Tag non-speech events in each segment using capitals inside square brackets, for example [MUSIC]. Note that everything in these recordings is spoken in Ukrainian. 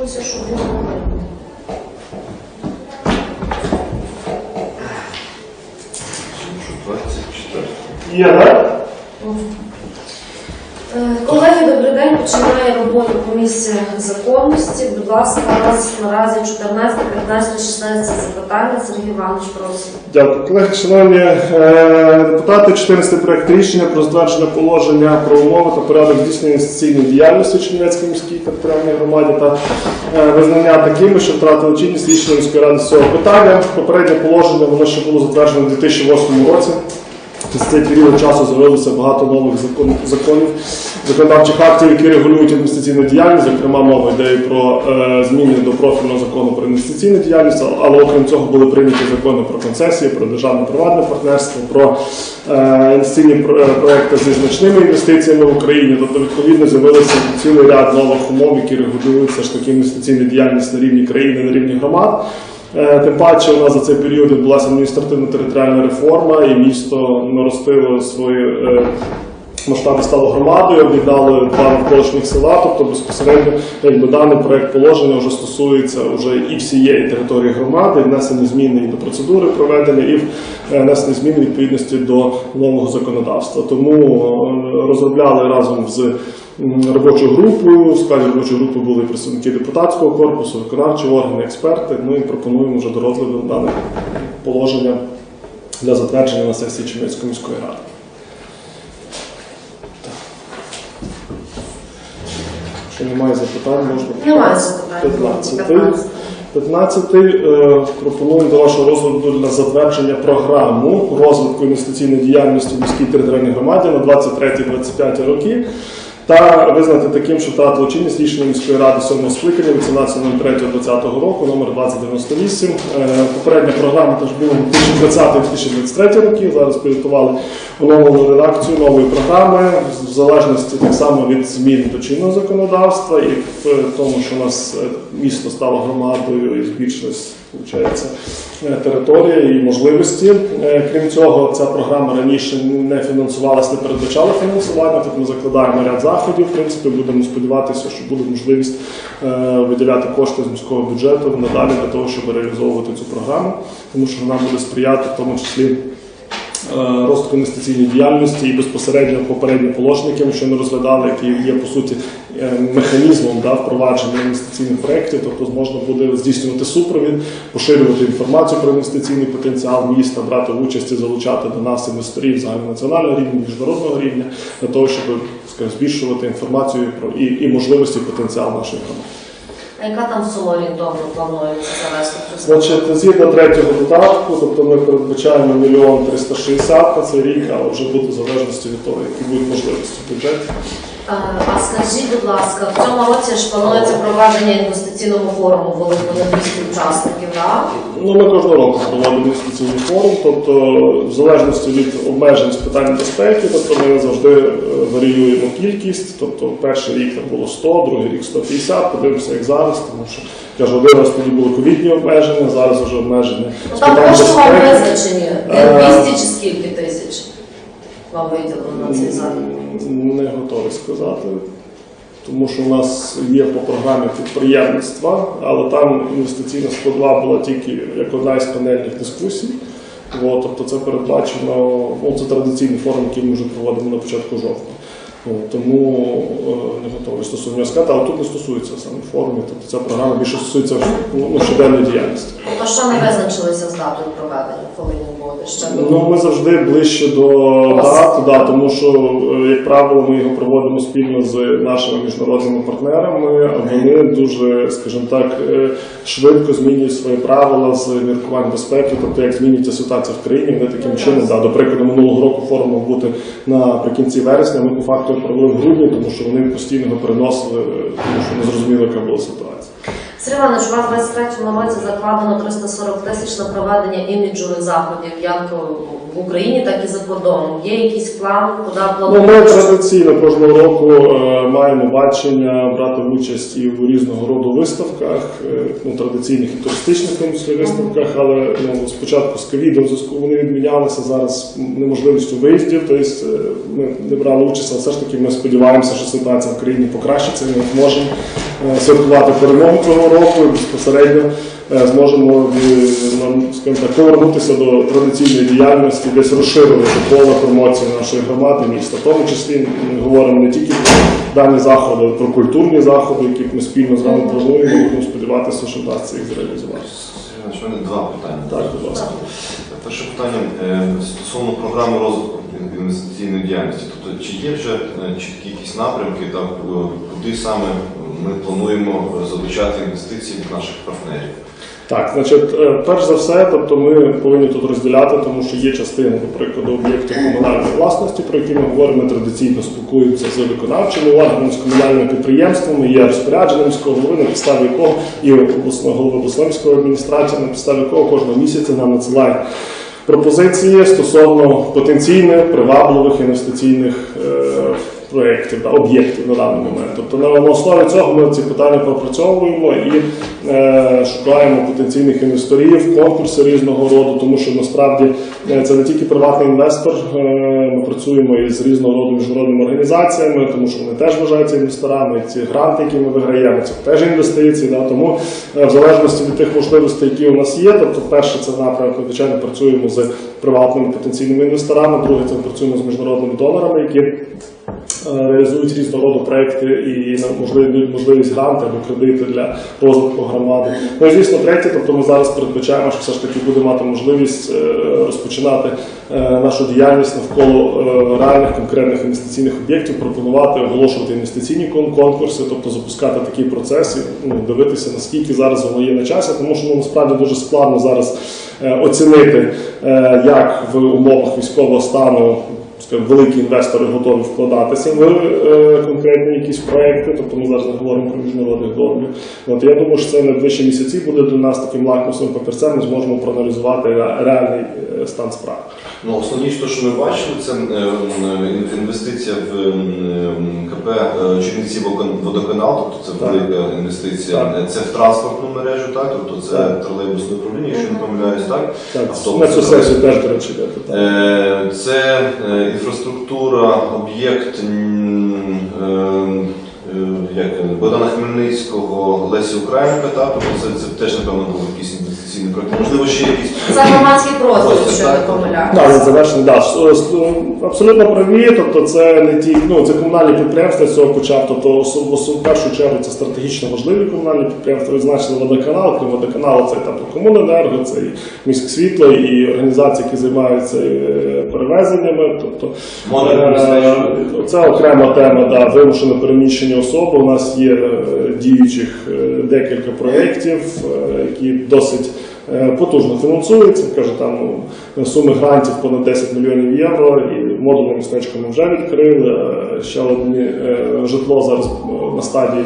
хотілося, щоб він був. Є, так? Починає роботу комісія законності. Будь ласка, у нас наразі 14, 15, 16 запитання. Сергій Іванович, просить. Дякую. Колеги, шановні е, депутати, 14 проект рішення про затвердження положення про умови та порядок здійснення інвестиційної діяльності Чернівецькій міській територіальній громаді та е, визнання такими, що втратили чинність рішення міської ради з цього питання. Попереднє положення воно ще було затверджено у 2008 році. За цей період часу з'явилося багато нових закон- законів, законодавчих актів, які регулюють інвестиційну діяльність. Зокрема, мова йде про е, зміни до профільного закону про інвестиційну діяльність, але окрім цього були прийняті закони про концесії, про державне приватне партнерство, про е, інвестиційні е, проекти зі значними інвестиціями в Україні. Тобто, відповідно, з'явилися цілий ряд нових умов, які регулюють все ж таки інвестиційну діяльність на рівні країни, на рівні громад. Е, Тим паче у нас за цей період відбулася адміністративно-територіальна реформа, і місто наростило свої масштаби стало громадою, об'єднали два навколишніх села. Тобто безпосередньо якби даний проект положення вже стосується вже і всієї території громади, внесені зміни і до процедури проведення, і е, внесені зміни відповідності до нового законодавства. Тому е, розробляли разом з робочою групою. В складі робочої групи були представники депутатського корпусу, виконавчі органи, експерти. І пропонуємо вже до розгляду дане положення для затвердження на сесії Чернівецької міської ради. Якщо немає запитань, можна Немає запитань. 15. 15. 15 е, до вашого розгляду на затвердження програму розвитку інвестиційної діяльності в міській територіальній громаді на 23-25 роки та визнати таким, що втратило чинність рішення міської ради 7 скликання від 17.03.2020 року номер 2098. Е, Попередня програма теж була 2020-2023 роки. Зараз підготували оновлену редакцію нової програми в залежності так само від змін до чинного законодавства і в тому, що у нас е, місто стало громадою і збільшилась виходить, е, територія і можливості. Е, Крім цього, ця програма раніше не фінансувалася, не передбачала фінансування. Тут ми закладаємо ряд заходів. В принципі, будемо сподіватися, що буде можливість е, виділяти кошти з міського бюджету надалі для того, щоб реалізовувати цю програму, тому що вона буде сприяти в тому числі. Розвитку інвестиційної діяльності і безпосередньо попередні положення, які ми розглядали, які є по суті механізмом да, впровадження інвестиційних проєктів, тобто можна буде здійснювати супровід, поширювати інформацію про інвестиційний потенціал міста, брати участь і залучати до нас інвесторів загальнонаціонального рівня, міжнародного рівня, для того, щоб скажімо, збільшувати інформацію про і, і можливості і потенціал нашої громади. А яка там сума орієнтовно планується завести? Значить, згідно третього додатку, тобто ми передбачаємо мільйон 360 на цей рік, але вже буде в залежності від того, які будуть можливості в бюджеті. А, скажіть, будь ласка, в цьому році ж планується проведення інвестиційного форуму великого на 200 учасників, так? Ну, ми кожного року проводимо інвестиційний форум, тобто в залежності від обмежень з питань безпеки, тобто ми завжди е, варіюємо кількість. Тобто перший рік там було 100, другий рік 150, подивимося, як зараз, тому що кажу, один раз тоді були ковідні обмеження, зараз вже обмеження Ну з там питань безпеки. визначені. Е, 200 чи скільки тисяч вам виділено на цей заклад? Не готовий сказати. Тому що у нас є по програмі підприємництва, але там інвестиційна складова була тільки як одна із панельних дискусій. От, тобто це передбачено, ну, це традиційний форум, який ми вже проводимо на початку жовтня. Тому е, не готовий стосовно сказати, але тут не стосується саме форумів, тобто ця програма більше стосується ну, щоденної діяльності. То що не визначилися з датою проведення, коли він буде? Ще Ну, ми завжди ближче до дат, да, тому що, е, як правило, ми його проводимо спільно з нашими міжнародними партнерами. а Вони дуже, скажімо так, е, швидко змінюють свої правила з міркувань безпеки, тобто як змінюється ситуація в країні, вони таким чином, да, до прикладу, минулого року форум мав бути наприкінці вересня. Ми по факту його провели в грудні, тому що вони постійно переносили, е, тому що не зрозуміло, яка була ситуація. Сергій Іванович, у вас в 23-му році закладено 340 тисяч на проведення іміджових заходів як в Україні, так і за кордоном. Є якийсь план, куди Ну, ми традиційно кожного року е, маємо бачення брати участь і в різного роду виставках, е, ну, традиційних і туристичних в тому числі виставках, але ну, спочатку з ковідом зв'язку вони відмінялися зараз неможливістю виїздів, тобто е, ми не брали участь, але все ж таки ми сподіваємося, що ситуація в країні покращиться, і ми можемо е, святкувати перемогу року і безпосередньо е, зможемо е, скажімо так, повернутися до традиційної діяльності, десь розширити коло промоції нашої громади міста. В тому числі ми говоримо не тільки про дані заходи, а про культурні заходи, які ми спільно з вами плануємо. і Будемо сподіватися, що вдасться їх зреалізувати. Два питання. Так, будь ласка. Перше питання е, стосовно програми розвитку інвестиційної діяльності. Тобто, чи є вже чіткі якісь напрямки, там, куди саме ми плануємо залучати інвестиції від наших партнерів? Так, значить, е, перш за все, тобто ми повинні тут розділяти, тому що є частина, до прикладу, об'єктів комунальної власності, про які ми говоримо традиційно спілкуємося з виконавчими органами, з комунальними підприємствами, є розпорядження міського голови, на підставі якого і обласного голови обласної адміністрації, на підставі якого кожного місяця нам надсилають пропозиції стосовно потенційних привабливих інвестиційних е, проєктів, да, об'єктів на даний момент. Тобто на, основі цього ми ці питання пропрацьовуємо і шукаємо потенційних інвесторів, конкурси різного роду, тому що насправді е, це не тільки приватний інвестор. Е, ми працюємо із різного роду міжнародними організаціями, тому що вони теж вважаються інвесторами. Ці гранти, які ми виграємо, це теж інвестиції. Да, тому е, в залежності від тих можливостей, які у нас є, тобто, перше, це напрямок, звичайно працюємо з приватними потенційними інвесторами. Друге, це ми працюємо з міжнародними донорами, які е, реалізують різного роду проекти і можливість гранти або кредити для розвитку громади. Ну і звісно, третє, тобто ми зараз передбачаємо, що все ж таки буде мати можливість е, розпочинати е, нашу діяльність навколо е, реальних конкретних інвестиційних об'єктів, пропонувати оголошувати інвестиційні конкурси, тобто запускати такий процес і ну, дивитися наскільки зараз воно є на часі, тому що ну, насправді дуже складно зараз оцінити, як в умовах військового стану скажімо, великі інвестори готові вкладатися в е, конкретні якісь проекти. Тобто ми зараз не говоримо про міжнародних донорів. От я думаю, що це найближчі місяці буде для нас таким лакмусовим папірцем. Ми зможемо проаналізувати реальний е, стан справ. Ну, основніше, те, що ми бачили, це е, інвестиція в КП е, Чернівці водоканал, тобто це Так. велика інвестиція. Так. Це в транспортну мережу, так? Тобто це Так. тролейбусне управління, якщо не помиляюсь, так? Так, Автобуси, на цю сесію теж, до речі. Е, Це е, інфраструктура, об'єкт е, е, Богдана Хмельницького, Лесі Українка? Тобто це, це теж, напевно, був якийсь інвестиційний проект. Можливо, ще якісь. За громадський простір, якщо так. не помиляюсь. Да, він завершений, да. С- с- абсолютно праві. Тобто, це не ті, ну це комунальні підприємства з цього почав. Тобто, в першу чергу це стратегічно важливі комунальні підприємства. Відзначили водоканал, крім водоканалу, це там комуненерго, це і міськсвітло, і організації, які займаються е, перевезеннями. Тобто е, це окрема тема, да, вимушено переміщені особи. У нас є е, діючих е, декілька проєктів, е, які досить е, потужно фінансується, каже, там суми грантів понад 10 мільйонів євро, і модульне містечко ми вже відкрили. Е, Ще одне житло зараз е, на стадії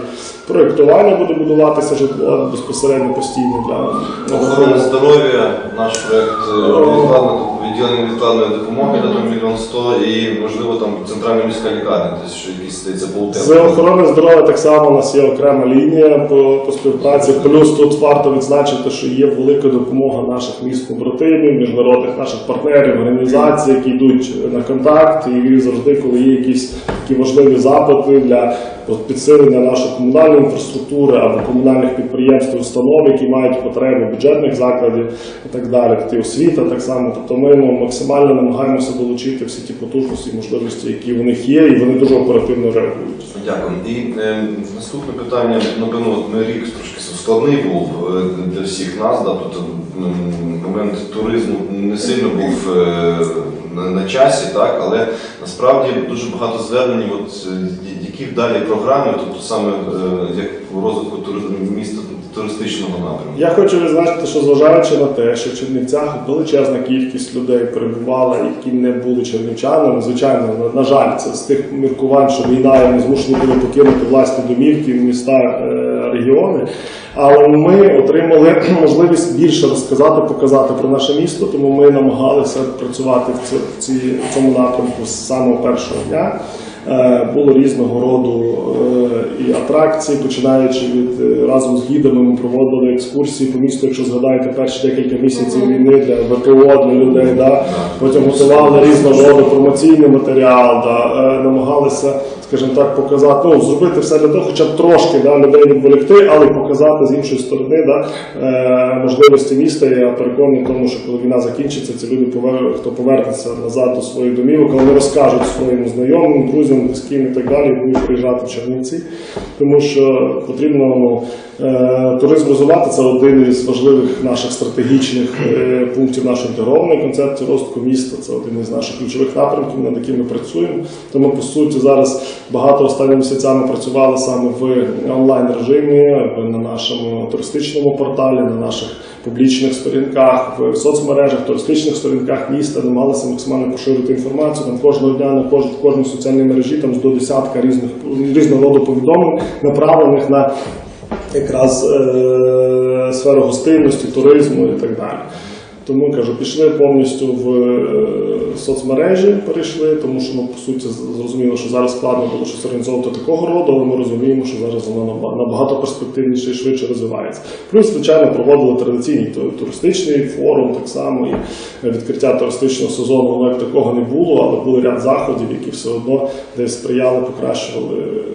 проєктування буде будуватися житло безпосередньо постійно для Охорона здоров'я, наш проект е, відділення відкладної допомоги на мільйон сто і можливо там центральна міська лікарня, тобто що якісь здається З полтема. охорони здоров'я так само у нас є окрема лінія по, по співпраці. Плюс тут варто відзначити, що є велика допомога наших міст побратимів, міжнародних наших партнерів, організацій, які йдуть на контакт, і завжди, коли є якісь такі важливі запити для підсилення нашої комунальної інфраструктури або комунальних підприємств, установ, які мають потреби бюджетних закладів і так далі. Тобто і освіта так само. Тобто ми ну, максимально намагаємося долучити всі ті потужності і можливості, які в них є, і вони дуже оперативно реагують. Дякую. І е, наступне питання, напевно, ми рік трошки складний був е, для всіх нас, да, тобто момент туризму не сильно був е, на, на часі, так, але насправді дуже багато звернень, от, е, які далі програми, тобто саме е, як у розвитку міста туристичного напрямку. Я хочу відзначити, що зважаючи на те, що в Чернівцях величезна кількість людей перебувала, які не були чернівчанами, звичайно, на, жаль, це з тих міркувань, що війна і ми змушені були покинути власні домівки, міста, е, регіони. Але ми отримали [CLEARS THROAT] можливість більше розказати, показати про наше місто, тому ми намагалися працювати в цьому напрямку з самого першого дня. Е, Було різного роду е, і атракції, починаючи від е, разом з гідами ми проводили екскурсії по місту, якщо згадаєте, перші декілька місяців війни для ВПО, для людей. Да? Потім готували різного роду промоційний матеріал, да? намагалися, скажімо так, показати, ну, зробити все для того, хоча б трошки да, людей відволікти, але показати з іншої сторони да, е, можливості міста. Я переконаний в тому, що коли війна закінчиться, ці люди повер- хто повернеться назад до своїх домівок, коли вони розкажуть своїм знайомим, друзям, близьким і так далі, будуть приїжджати в Чернівці, тому що потрібно ну, туризм розвивати. Це один із важливих наших стратегічних е, пунктів нашої інтегрованої концепції розвитку міста. Це один із наших ключових напрямків, над якими ми працюємо. Тому по суті зараз багато останніми місяцями працювали саме в онлайн режимі, на нашому туристичному порталі, на наших публічних сторінках, в соцмережах, туристичних сторінках міста, намагалися максимально поширити інформацію. Там кожного дня на кожній кожній соціальній мережі там до десятка різних різного роду повідомлень, направлених на якраз е, сферу гостинності, туризму і так далі. Тому кажу, пішли повністю в е, соцмережі, перейшли, тому що ну, по суті зрозуміло, що зараз складно було щось організовувати такого роду, але ми розуміємо, що зараз воно набагато перспективніше і швидше розвивається. Плюс, звичайно, проводили традиційний туристичний форум, так само і відкриття туристичного сезону воно як такого не було, але були ряд заходів, які все одно десь сприяли, покращували е,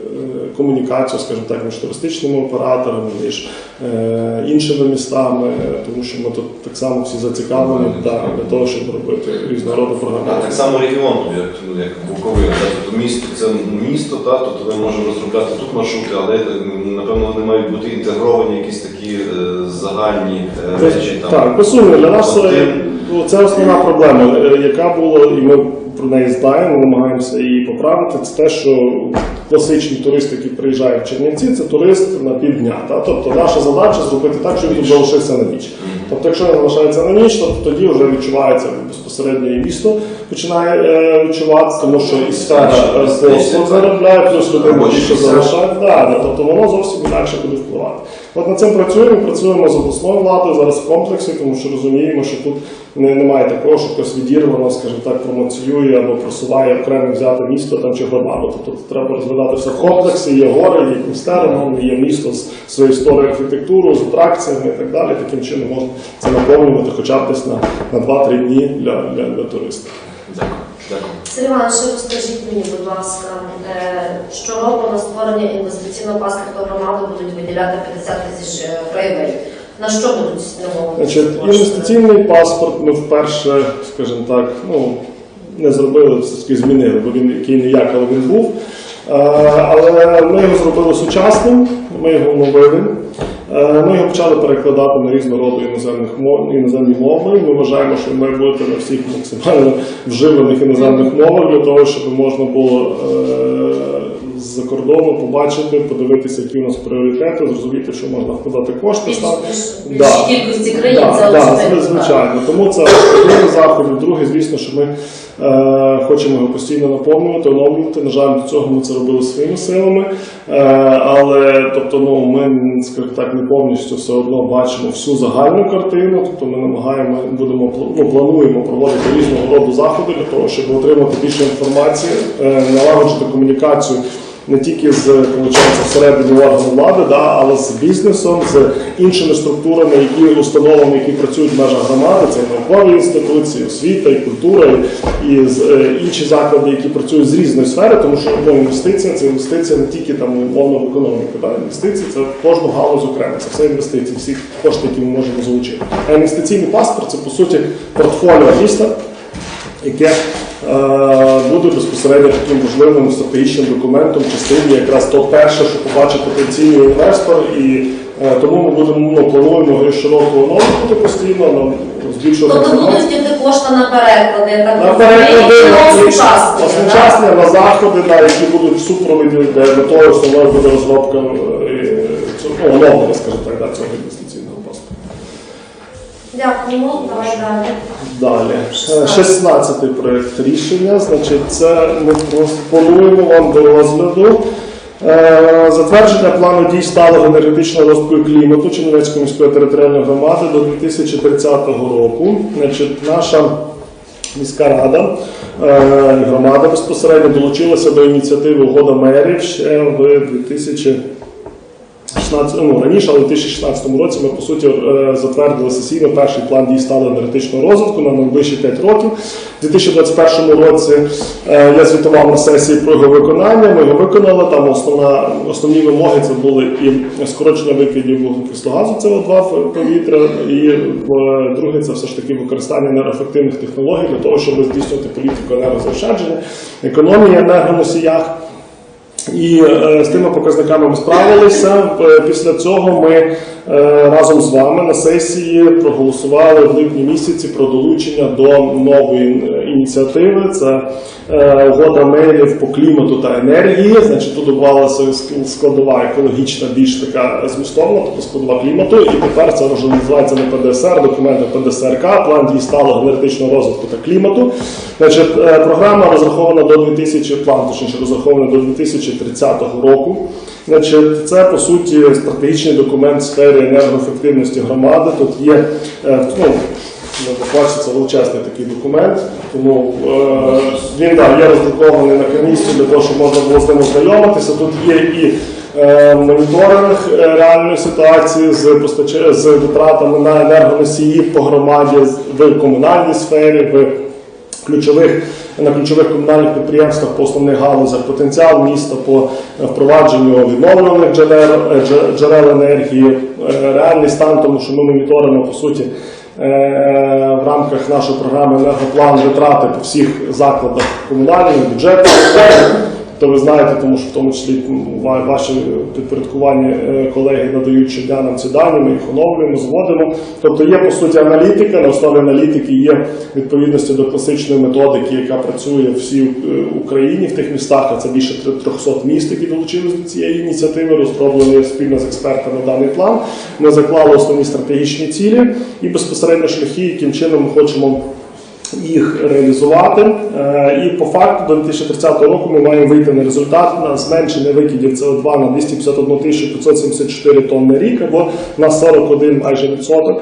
комунікацію, скажімо так, між туристичними операторами, між е, іншими містами, тому що ми тут так само всі зацікавлені да, для того, щоб робити різного роду програми. так само регіон, як, ну, як Буковина, тобто місто це місто, та, тобто ми можемо розробляти тут маршрути, але е, напевно вони мають бути інтегровані якісь такі е, загальні е, речі. Там, Так, безумовно, для нас ну, це основна проблема, е, яка була, і ми про неї знаємо, намагаємося її поправити. Це те, що класичний туристи, які приїжджають в Чернівці, це турист на півдня. Та? Тобто наша задача зробити так, щоб він залишився на ніч. Тобто, якщо він залишається на ніч, то тоді вже відчувається безпосередньо і місто починає е, відчувати, тому що і сфера послуг заробляє, плюс людина більше залишає. Да, тобто воно зовсім інакше буде впливати. От над цим працюємо, працюємо з обласною владою зараз в комплексі, тому що розуміємо, що тут немає такого, що хтось відірвано, скажімо так, промоціює або просуває окремо взяти місто там чи громаду. Тобто треба розглядати все в комплексі, є гори, є містерно, є місто з своєю історією архітектурою, з атракціями і так далі. Таким чином можна це наповнювати хоча б десь на, на 2-3 дні для, для, для туристів. Дякую. Дякую. Сергій Іванович, ще розкажіть мені, будь ласка, е, щороку на створення інвестиційного паспорту громади будуть виділяти 50 тисяч е, гривень. На що будуть спрямовані? Значить, інвестиційний паспорт ми вперше, скажімо так, ну не зробили, все таки змінили, бо він який не як, але він був. Е, Але ми його зробили сучасним, ми його оновили. Е, Ми його почали перекладати на різного роду іноземних мов, іноземні мови. Ми вважаємо, що має бути на всіх максимально вживаних іноземних мовах для того, щоб можна було е, з-за кордону побачити, подивитися, які у нас пріоритети, зрозуміти, що можна вкладати кошти. Більш, Да. кількості країн Да, це да, звичайно. Тому це один заходів. Друге, звісно, що ми е, хочемо його постійно наповнювати, оновлювати. На жаль, до цього ми це робили своїми силами. Е, але тобто, ну, ми, скажімо так, не повністю все одно бачимо всю загальну картину. Тобто ми намагаємо, будемо ну, плануємо проводити різного роду заходи для того, щоб отримати більше інформації, е, налагоджити комунікацію не тільки з всередині органу влади, да, але з бізнесом, з іншими структурами, які установами, які працюють в межах громади, це наукові інституції, освіта, і культура, і, і е, інші заклади, які працюють з різної сфери, тому що ну, інвестиція це інвестиція не тільки там умовно в економіку. Да, інвестиції це кожну галузь окремо, це все інвестиції, всі кошти, які ми можемо залучити. А інвестиційний паспорт це по суті портфоліо міста яке е, буде безпосередньо таким важливим стратегічним документом в частині якраз то перше, що побачить потенційний інвестор, і е, тому ми будемо ну, плануємо щороку оновлювати постійно, нам збільшувати Тобто будуть йти кошти на переклади, я так На переклади, і на на заходи, да, які будуть в супроводі, де метою основною буде розробка е, ну, оновлення, скажімо так, цього інвестиційного паспорту. Дякуємо, давай далі. Далі, Е, 16-й проєкт рішення. Значить, це ми пропонуємо вам до розгляду е, затвердження плану дій сталого енергетичного розвитку клімату Чернівецької міської територіальної громади до 2030 року. Значить, наша міська рада е, громада безпосередньо долучилася до ініціативи Угода мерів ще в 2000 16, ну, раніше, але в 2016 році ми по суті е, затвердили сесійно перший план дій сталого енергетичного розвитку на найближчі 5 років. У 2021 році е, я звітував на сесії про його виконання. Ми його виконали. Там основна, основні вимоги це були і скорочення викидів вуглекислого газу СО2 в повітря, і е, друге це все ж таки використання енергоефективних технологій для того, щоб здійснювати політику енергозаощадження, економії енергоносіях. І е, з тими показниками ми справилися. Е, Після цього ми разом з вами на сесії проголосували в липні місяці про долучення до нової е, ініціативи. Це е, угода мейлів по клімату та енергії. Значить, тут додавалася складова екологічна, більш така змістовна, тобто складова клімату. І тепер це вже називається не ПДСР, документи ПДСРК, план дій сталого енергетичного розвитку та клімату. Значить, е, програма розрахована до 2000, план точніше розрахований до 2030 року. Значить, це по суті стратегічний документ в сфері енергоефективності громади. Тут є е, ну, це величезний такий документ. Тому е, він да, є роздрукований на комісію для того, щоб можна було з ним ознайомитися. Тут є і е, моніторинг е, реальної ситуації з постач... з витратами на енергоносії по громаді в комунальній сфері. в ключових на ключових комунальних підприємствах по основних галузях потенціал міста по е, впровадженню відновлюваних джерел, е, джерел енергії, е, реальний стан, тому що ми моніторимо по суті в рамках нашої програми енергоплан витрати по всіх закладах комунальних бюджетних сфери. То ви знаєте, тому що в тому числі ва- ваші підпорядкувані е, колеги надають щодня нам ці дані, ми їх оновлюємо, зводимо. Тобто є по суті аналітика, на основі аналітики є відповідності до класичної методики, яка працює всій е, Україні в тих містах, а це більше три- 300 міст, які долучились до цієї ініціативи, розроблені спільно з експертами даний план. Ми заклали основні стратегічні цілі і безпосередньо шляхи, яким чином ми хочемо їх реалізувати. Е, І по факту до 2030 року ми маємо вийти на результат на зменшення викидів СО2 на 251 574 тонни рік або на 41 майже відсоток.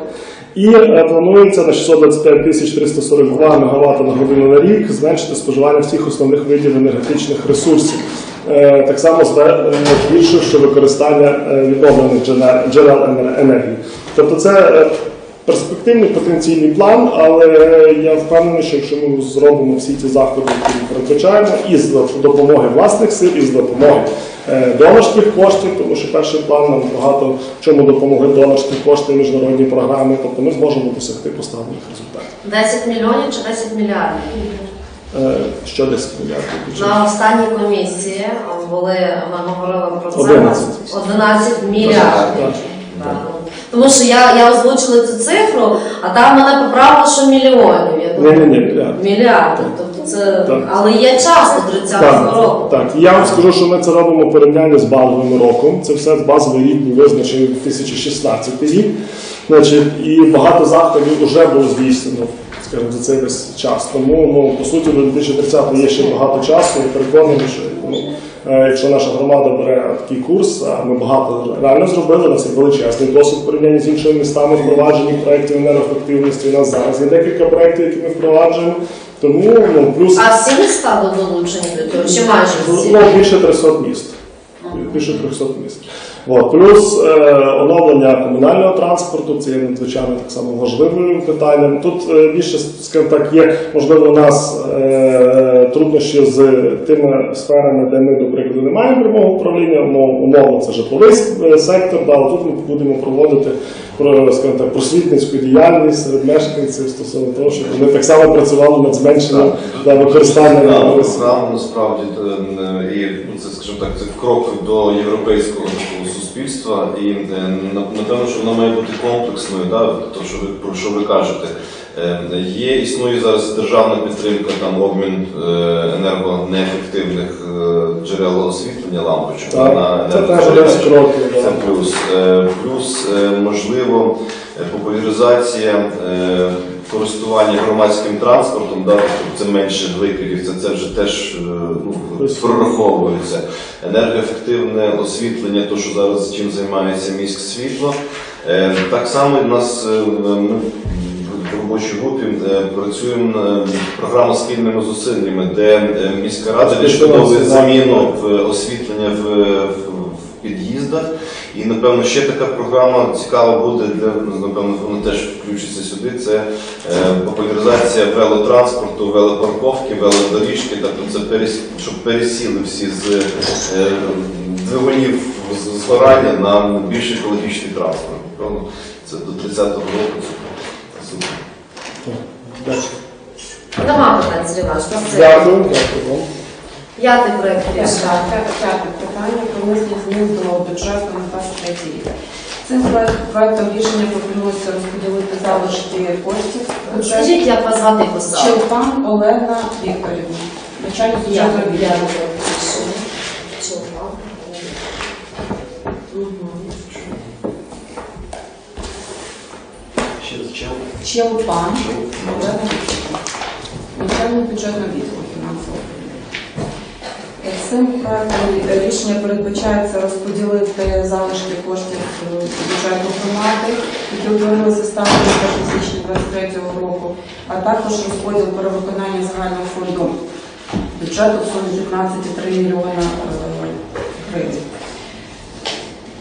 І е, планується на 625 тисяч 342 МВт на годину на рік зменшити споживання всіх основних видів енергетичних ресурсів. Е, Так само збільшивши використання відновлених джерел енергії. Тобто це перспективний потенційний план, але я впевнений, що якщо ми зробимо всі ці заходи, які ми передбачаємо, і з допомоги власних сил, і з допомоги е, донорських коштів, тому що перший план нам багато в чому допомогли донорські кошти, міжнародні програми, тобто ми зможемо досягти поставлених результатів. 10 мільйонів чи 10 мільярдів? Е, Що 10 мільярдів? На останній комісії були, ми говорили про це 11. 11 мільярдів. Тому що я, я озвучила цю цифру, а там мене поправило, що мільйонів. Я думаю, ні, ні, мільярд. Мільярди. Тобто це... Так. Але є час до 30 Так, року. так. І я вам скажу, що ми це робимо порівняння з базовим роком. Це все базовий рік був визначений 2016 рік. Значить, і багато заходів вже було здійснено, скажімо, за цей весь час. Тому ну, по суті до 2030 є ще багато часу. І переконаний, що ну, е, якщо наша громада бере такий курс, а ми багато реально зробили, у нас є величезний досвід в порівнянні з іншими містами впровадження проєктів енергоефективності. У нас зараз є декілька проєктів, які ми впроваджуємо. Тому ну, плюс А всі міста до долучені до цього, чи майже всі? Ну, більше 300 міст. Більше 300 міст. От. Плюс е, оновлення комунального транспорту, це є надзвичайно так само важливим питанням. Тут е, більше, скажімо так, є, можливо, у нас е, труднощі з тими сферами, де ми, до прикладу, не маємо прямого управління, умовно це житловий е, сектор, але тут ми будемо проводити про, скажімо так, просвітницьку діяльність серед мешканців стосовно того, щоб вони так само працювали над зменшенням да, використання. Програма насправді е, і ну, це, скажімо так, це крок до європейського такого суспільства, і е, на- напевно, що вона має бути комплексною, да, то що ви про що ви кажете. Е, Є існує зараз державна підтримка, там обмін е, енергонеефективних е, джерел освітлення лампочок Так, на це теж енергозбереження. один з Це плюс. Плюс, можливо, популяризація користування громадським транспортом, да, тобто це менше викидів, це, це вже теж ну, прораховується. Енергоефективне освітлення, то що зараз чим займається міськ світло. Так само у нас ми в робочій групі е, працюємо програма спільними зусиллями, де е, міська рада відшкодовує заміну в освітлення в, в, в під'їздах. І напевно ще така програма цікава буде для напевно вона теж включиться сюди. Це е, популяризація велотранспорту, велопарковки, велодоріжки, тобто це перес, щоб пересіли всі з е, двигунів згорання на більш екологічний транспорт. Це до 30-го року. Нема питань, Сергій Іванович. Дякую, дякую вам. П'ятий проект рішення. П'яте питання про внесення змін до бюджету на 23 рік. Цим проект- проектом рішення пропонується розподілити залишки коштів бюджету. Скажіть, як вас звати посаду? Челпан Олена Вікторівна, начальник Я бюджетного відділу. Олена Вікторівна, начальник бюджетного відділу фінансового. Цим проектом рішення передбачається розподілити залишки коштів е, бюджету громади, які утворилися станом 1 січня 2023 року, а також розподіл перевиконання загального фонду бюджету в сумі 15,3 мільйона е, гривень.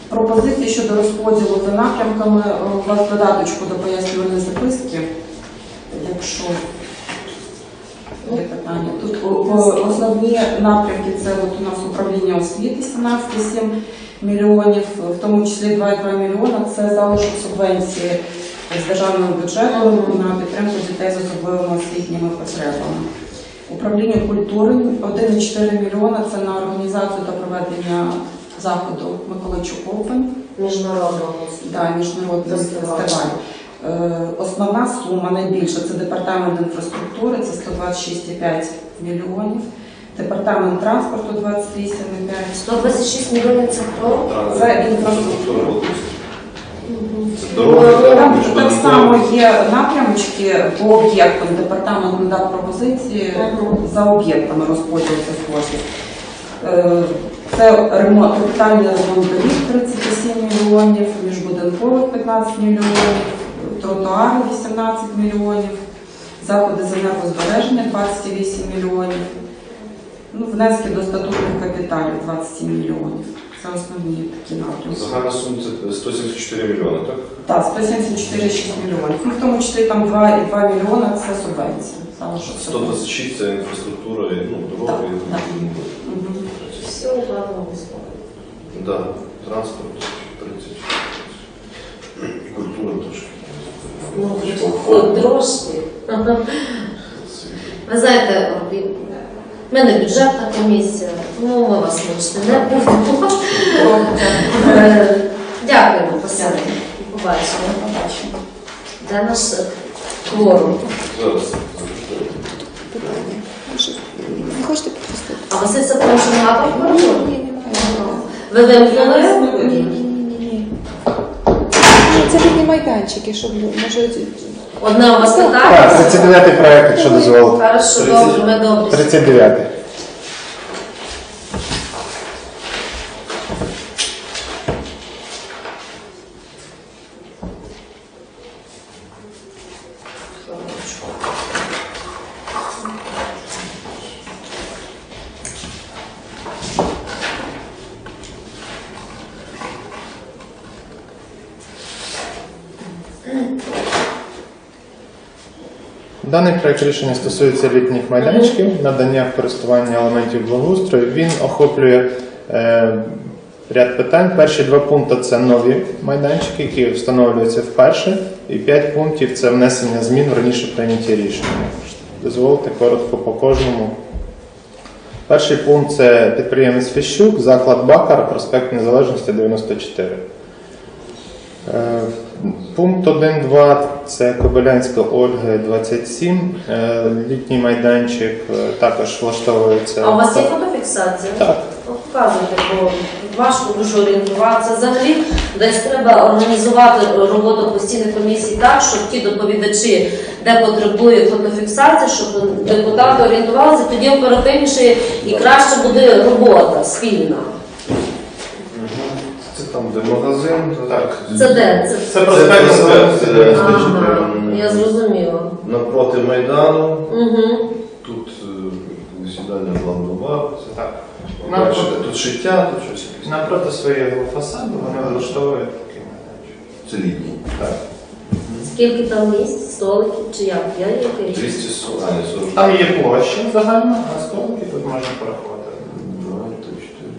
Пропозиції щодо розподілу за напрямками е, у вас додаточку до пояснювальної записки, якщо Є питання. Тут основні напрямки це от у нас управління освіти 17,7 мільйонів, в тому числі 2,2 мільйона це залишок субвенції з державного бюджету на підтримку дітей з особливими освітніми потребами. Управління культури 1,4 мільйона це на організацію та проведення заходу Миколайчук Open. Міжнародного. Да, міжнародний Фестиваль. фестиваль. Е, Основна сума найбільша це департамент інфраструктури, це 126,5 мільйонів. Департамент транспорту 28,5. 126 мільйонів це хто? Це інфраструктура. Там так, так само є напрямочки по об'єктам. Департамент надав пропозиції за об'єктами розподілу коштів. Це ремонт, капітальний ремонт доріг 37 мільйонів, міжбудинкових 15 мільйонів, тротуари 18 мільйонів, заходи з енергозбереження 28 мільйонів, ну, внески до статутних капіталів 27 мільйонів. Це основні такі напрямки. Загальна сума це 174 мільйони, так? Так, 174,6 мільйонів. Ну, в тому числі там 2,2 мільйона це субвенція. Субвенції. 126 це інфраструктура, ну, дороги. Так, і- У гарному слові. Да, транспорт 30. І культура трошки. Ну, трошки. Ви знаєте, в мене бюджетна комісія, ну ми вас мучити не будемо. Е, Дякуємо, Василь. Побачимо. Побачимо. Де наш кворум? Зараз. Ви хочете? А ви це? Ні, немає. Ви вимкнули? Ні, ні, ні, це рідні майданчики, щоб може. Одне у вас Так, 39-й проект, якщо дозволите. Хорошо, добре, ми добре. 39. Даний проект рішення стосується літніх майданчиків, надання в користування елементів благоустрою. Він охоплює е, ряд питань. Перші два пункти це нові майданчики, які встановлюються вперше, і п'ять пунктів це внесення змін в раніше прийняті рішення. Дозволите коротко по кожному. Перший пункт це підприємець Фіщук, заклад Бакар, проспект Незалежності 94. Е, Пункт 1.2 це Кобилянська Ольга 27. Е, Літній майданчик е, також влаштовується. А у вас є фотофіксація? Так. Показуйте, бо важко дуже орієнтуватися. Взагалі, десь треба організувати роботу постійних комісій так, щоб ті доповідачі, де потребує фотофіксації, щоб депутати орієнтувалися, тоді оперативніше і краще буде робота спільна. Це там, де магазин. Так. Це де? Це Це проспект проспект, Незалежності е, 94. Ага. Я зрозуміла. Напроти Майдану, Угу. тут е, сідання це Так. Бачите, тут шиття, тут щось якесь. Напроти свого фасаду вони влаштовують такий майданчик. Це літній. Так. Скільки там місць, столиків чи як? Я який? 240, а, не 40. Там є площа загальна, а столики тут можна порахувати. Два, три, чотири.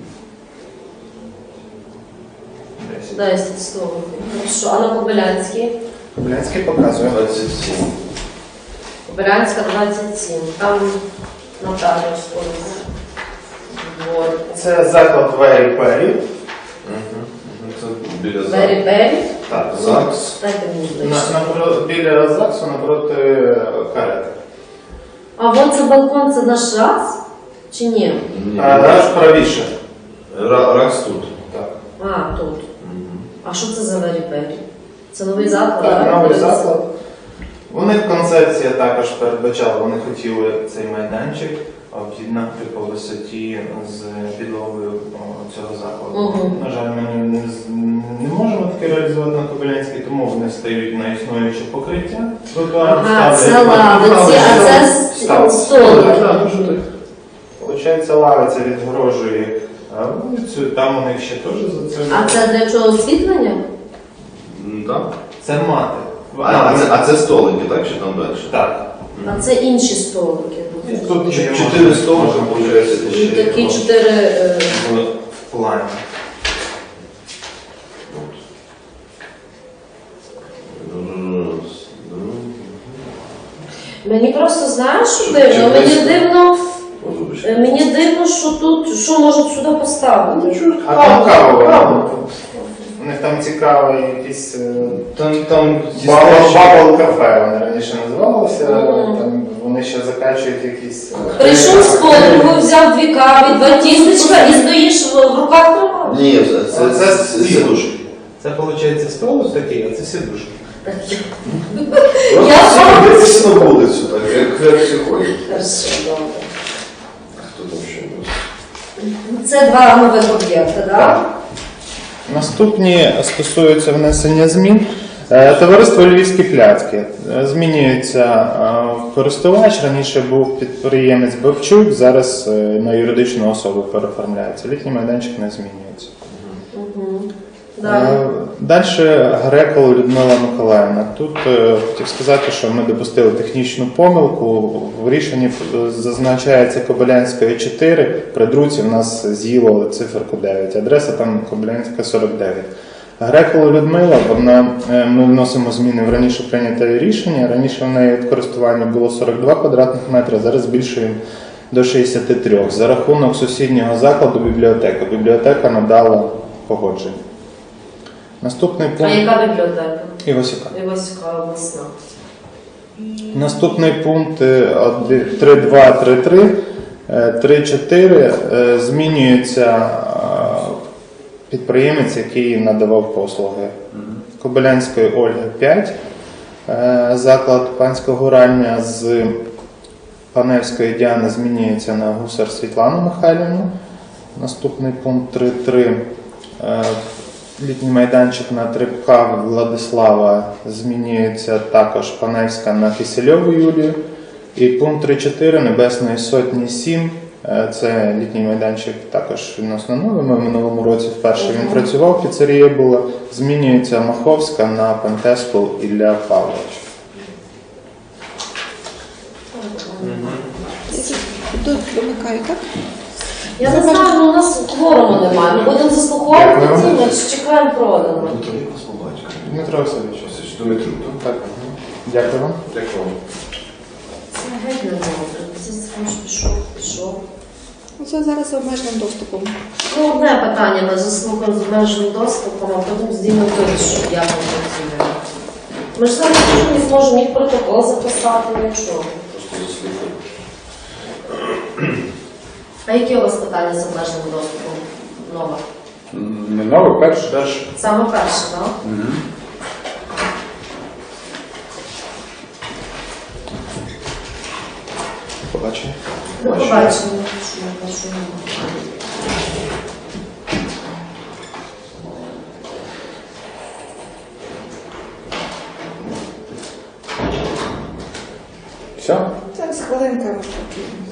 10. 10 столиків. Хорошо. А на Кобилянській? Блянський показує. 27. Кобилянська 27. Там нотаріус колись. Це заклад Вері Пері. Біля Бері ЗАГС. Так, ЗАГС. Дайте мені На, ближче. біля ЗАГСу напроти карети. А вон це балкон, це наш раз? Чи ні? Ні, А наш правіше. Ра- тут. Так. А, тут. А що це за Бері? Це новий заклад? Так, новий заклад. У них концепція також передбачала, вони хотіли цей майданчик об'єднати по висоті з підлогою о, цього закладу. Мгм. На жаль, ми не, не з- не можемо таке реалізувати на Кобилянській, тому вони стають на існуюче покриття. Тротуар Ага, це ставлять- лавиці, а це с- Став. столики. Так, дуже так. Получається, лавиця відгорожує а, вулицю, там них ще теж за це. А це для чого освітлення? М, Так. Це мати. А, а, це, а це столики, так? Чи там далі? Так. А це інші столики. І тут Чотири Чотири можна виходить, Ну, ще. Такі чотири. е, в плані. Раз, два. Мені просто знаєш, що дивно. Мені дивно. Е, мені дивно, що тут що можуть сюди поставити. А там кава. У них там цікавий якийсь е, Там, там бабл бабл кафе, вони раніше називалося. Мгм. Там вони ще закачують якісь. е, Прийшов з подругою, взяв дві кави, два тістечка і стоїш в в руках тримаєш. Ні, це, це, Це це, сідушки. Це виходить столик такий, а це сідушки. Я Просто вам- всі на вулицю, так, як, як всі ходять. Хорошо, добре. Хто там ще був? Це два нових об'єкти, так? Наступні стосуються внесення змін. Е, Товариство Львівські пляцки. Е, Змінюється е, користувач. Раніше був підприємець Бовчук, зараз на юридичну особу переформляється. Літній майданчик не змінюється. Угу. Далі. Грекол Людмила Миколаївна. Тут е, хотів сказати, що ми допустили технічну помилку. В рішенні е, зазначається Кобилянська 4, при друці в нас з'їло циферку 9. Адреса там Кобилянська 49. Грекол Людмила, вона, е, ми вносимо зміни в раніше прийняте рішення. Раніше в неї користування було 42 квадратних метри, зараз збільшуємо до 63. За рахунок сусіднього закладу бібліотека. Бібліотека надала погодження. Наступний А пункт яка бібліотека? Івасюка. Івасюка обласна. Наступний пункт е, один- 3.2.3.3, е, 3.4 е, змінюється е, підприємець, який надавав послуги. Кобилянської Ольги 5, е, заклад панського рання з Паневської Діани змінюється на гусар Світлану Михайлівну. Наступний пункт 3.3. Літній майданчик на Трипка Владислава змінюється також Паневська на Кисельову Юлію. І пункт 3.4 Небесної Сотні 7. Е, Це літній майданчик також відносно новий. Ми в минулому році вперше він працював, піцерія була. Змінюється Маховська на Пентескул Ілля Павлович. Тут вимикаю, так? Я не знаю, ну у нас кворуму немає. Ми будемо заслуховувати Ці, чекаємо продано. Як вас побачка? Дмитро Васильович. Щось, Дмитро, так? Дякую вам. Дякую. Це геть не добре. Це ж пішов, пішов. Ну, Це зараз з обмеженим доступом. Ну, одне питання ми заслухаємо з обмеженим доступом, а потім здіймемо що як ми працюємо. Ми ж зараз не зможемо ні протокол записати, нічого. Просто заслухав. А які у вас питання з обмеженим доступом? Нова? Не новий, перший. Перше. Саме перше, так? Угу. Побачення. До побачення. Все? Це з хвилинками спокійно.